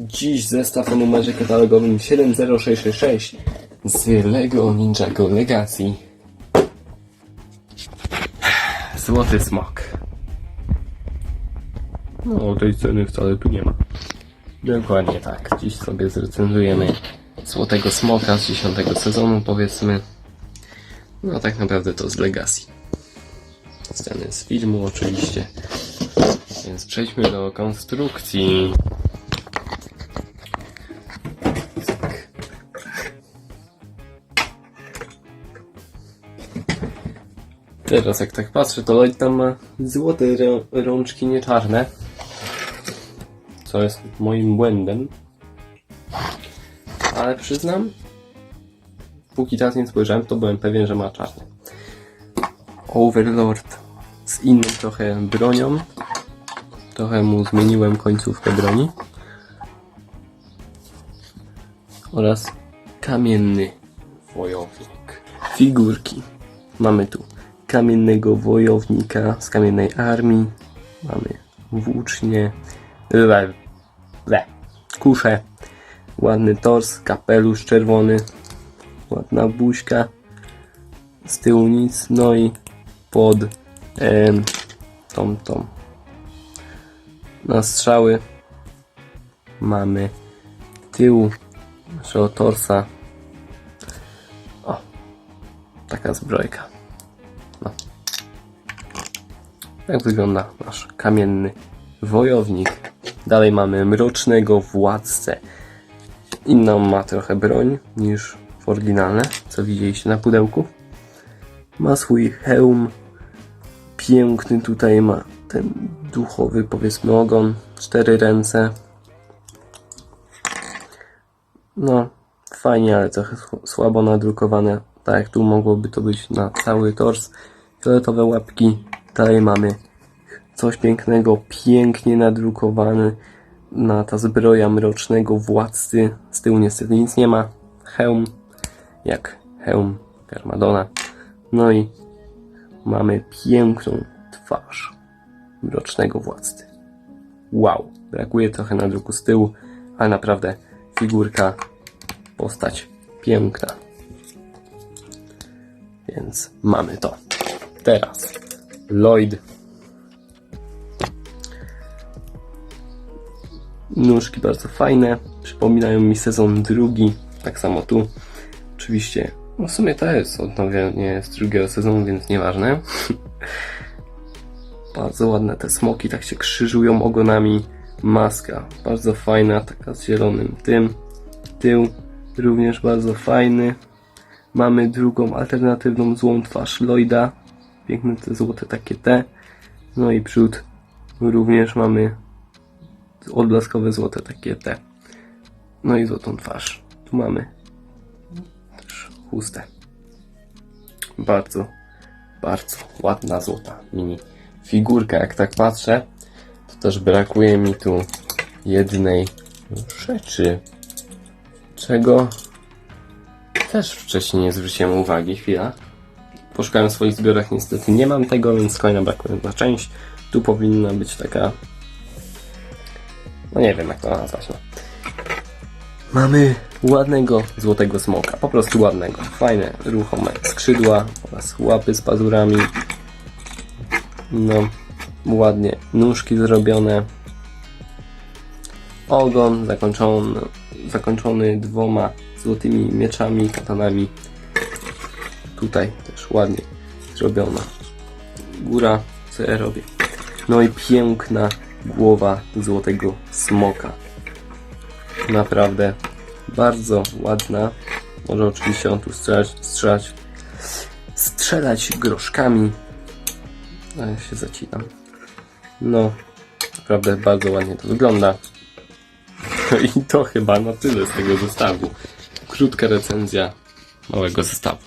Dziś zestaw o numerze katalogowym 70666 z LEGO Ninjago Legacy. Złoty smok. No, tej ceny wcale tu nie ma. Dokładnie tak. Dziś sobie zrecenzujemy Złotego Smoka z 10 sezonu, powiedzmy. No, tak naprawdę to z Legacy. Sceny z filmu, oczywiście. Więc przejdźmy do konstrukcji. Teraz jak tak patrzę, to Lloyd ma złote rączki, nie czarne. Co jest moim błędem. Ale przyznam, póki teraz nie spojrzałem, to byłem pewien, że ma czarne. Overlord z inną trochę bronią. Trochę mu zmieniłem końcówkę broni. Oraz kamienny wojownik. Figurki. Mamy tu kamiennego wojownika z kamiennej armii. Mamy włócznie. Le, le, kuszę. Ładny tors, kapelusz czerwony. Ładna buźka. Z tyłu nic. No i pod em, tą, tą. Na strzały mamy tył naszego torsa. O, taka zbrojka. Tak wygląda nasz kamienny wojownik. Dalej mamy mrocznego władcę. Inną ma trochę broń niż w oryginalne, co widzieliście na pudełku. Ma swój hełm. Piękny tutaj ma ten duchowy, powiedzmy, ogon. Cztery ręce. No, fajnie, ale trochę sł- słabo nadrukowane. Tak jak tu mogłoby to być na cały tors. Fioletowe łapki. Dalej mamy coś pięknego, pięknie nadrukowany na ta zbroja mrocznego władcy. Z tyłu niestety nic nie ma. Hełm, jak hełm Garmadona. No i mamy piękną twarz mrocznego władcy. Wow, brakuje trochę nadruku z tyłu, ale naprawdę figurka, postać piękna. Więc mamy to. Teraz Lloyd. Nóżki bardzo fajne, przypominają mi sezon drugi, tak samo tu. Oczywiście, no w sumie to jest odnowienie z drugiego sezonu, więc nieważne. Bardzo ładne te smoki, tak się krzyżują ogonami. Maska, bardzo fajna, taka z zielonym tym. Tył również bardzo fajny. Mamy drugą alternatywną złą twarz Lloyda. Piękne te złote takie te. No i przód również mamy odblaskowe złote takie te. No i złotą twarz. Tu mamy też chustę. Bardzo, bardzo ładna złota mini figurka. Jak tak patrzę, to też brakuje mi tu jednej rzeczy, czego też wcześniej nie zwróciłem uwagi. Chwila. Poszukałem w swoich zbiorach, niestety nie mam tego, więc kolejna brakuje na część. Tu powinna być taka. No nie wiem jak to nazwać. No. Mamy ładnego złotego smoka. Po prostu ładnego. Fajne, ruchome skrzydła oraz łapy z pazurami. No, ładnie nóżki zrobione. Ogon zakończony, zakończony dwoma złotymi mieczami, katanami. Tutaj też ładnie zrobiona. Góra, co ja robię. No i piękna głowa złotego smoka. Naprawdę bardzo ładna. Może oczywiście on tu strzelać, strzelać, strzelać groszkami. A ja się zacinam. No, naprawdę bardzo ładnie to wygląda. No i to chyba na tyle z tego zestawu. Krótka recenzja małego zestawu.